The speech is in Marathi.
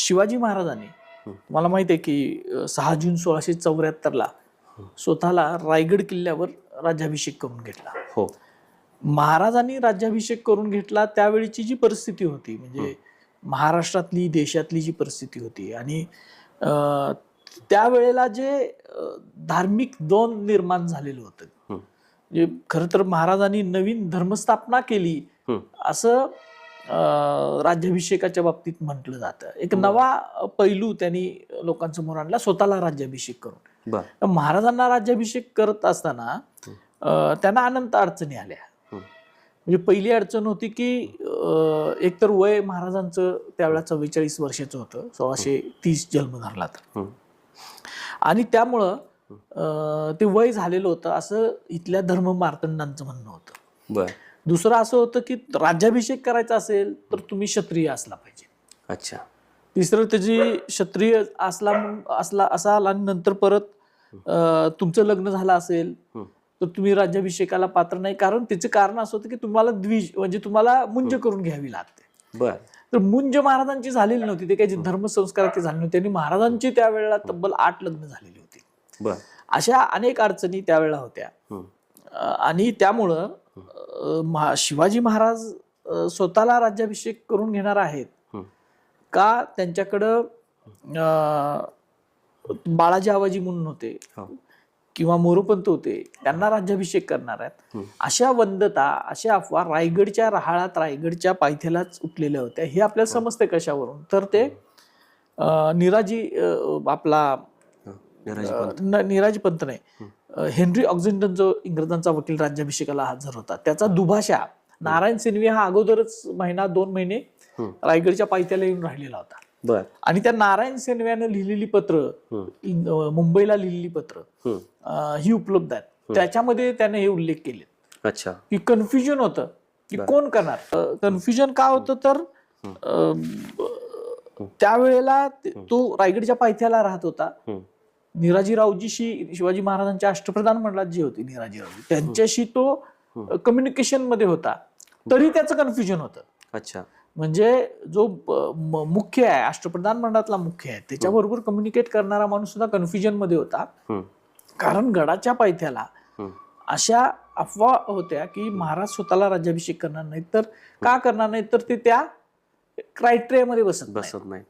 शिवाजी महाराजांनी मला माहिती आहे की सहा जून सोळाशे चौऱ्याहत्तरला स्वतःला रायगड किल्ल्यावर राज्याभिषेक करून घेतला. हो. महाराजांनी राज्याभिषेक करून घेतला त्यावेळीची जी परिस्थिती होती म्हणजे महाराष्ट्रातली देशातली जी परिस्थिती होती आणि त्यावेळेला जे धार्मिक दोन निर्माण झालेलं होतं. म्हणजे खरं तर महाराजांनी नवीन धर्मस्थापना केली. असं राज्याभिषेकाच्या बाबतीत म्हटलं जातं. एक नवा पैलू त्यांनी लोकांसमोर आणला स्वतःला राज्याभिषेक करून. महाराजांना राज्याभिषेक करत असताना त्यांना अनंत अडचणी आल्या. म्हणजे पहिली अडचण होती की एकतर वय महाराजांचं त्यावेळेला चव्वेचाळीस वर्षाचं होतं सोळाशे तीस जन्म धरला तर. आणि त्यामुळं ते वय झालेलं होतं असं इथल्या धर्म मार्तंडांचं म्हणणं होतं. दुसरं असं होतं की राज्याभिषेक करायचा असेल तर तुम्ही क्षत्रिय असला पाहिजे. अच्छा. तिसरं त्याची क्षत्रिय असला असला असा आला आणि नंतर परत तुमचं लग्न झालं असेल. तर तुम्ही राज्याभिषेकाला पात्र नाही. कारण त्याचे कारण असं होतं की तुम्हाला द्विज म्हणजे तुम्हाला मुंज करून घ्यावी लागते. बर. तर मुंज महाराजांची झालेली नव्हती. ते काही धर्मसंस्कार ते झाले नव्हते. आणि महाराजांची त्यावेळेला तब्बल आठ लग्न झालेली होती. अशा अनेक अडचणी त्यावेळेला होत्या. आणि त्यामुळं महा- शिवाजी महाराज स्वतःला राज्याभिषेक करून घेणार आहेत. का त्यांच्याकडं बाळाजी आवाजी म्हणून होते हो. किंवा मोरोपंत होते त्यांना राज्याभिषेक करणार आहेत. अशा वंदता अशा अफवा रायगडच्या राहाळात रायगडच्या पायथ्यालाच उठलेल्या होत्या हे आपल्याला समजते कशावरून तर ते निराजी आपला. निराजी पंत. नाही. हेनरी ऑक्झिंटन जो इंग्रजांचा वकील राज्याभिषेकाला हजर होता त्याचा दुभाषा नारायण सिन्वी हा अगोदरच महिना दोन महिने. रायगडच्या पायथ्याला येऊन राहिलेला होता. आणि त्या नारायण सिन्व्यानं लिहिलेली पत्र मुंबईला लिहिलेली पत्र हं. उपलब्ध आहेत. त्याच्यामध्ये त्याने हे उल्लेख केले अच्छा. की कन्फ्युजन होतं की. कोण करणार? कन्फ्युजन का होतं तर त्यावेळेला ते- रायगडच्या पायथ्याला राहत होता. निराजीरावजीशी शिवाजी महाराजांच्या अष्टप्रधान मंडळात जे होते निराजीरावजी त्यांच्याशी तो. कम्युनिकेशनमध्ये होता. तरी त्याचं कन्फ्युजन होतं. अच्छा. म्हणजे जो मुख्य आहे अष्टप्रधान मंडळातला मुख्य आहे त्याच्याबरोबर कम्युनिकेट करणारा माणूस सुद्धा कन्फ्युजनमध्ये होता. कारण गडाच्या पायथ्याला. अशा अफवा होत्या की महाराज स्वतःला राज्याभिषेक करणार नाहीत तर का करणार नाहीत तर ते त्या क्रायटेरियामध्ये बसत बसत नाहीत.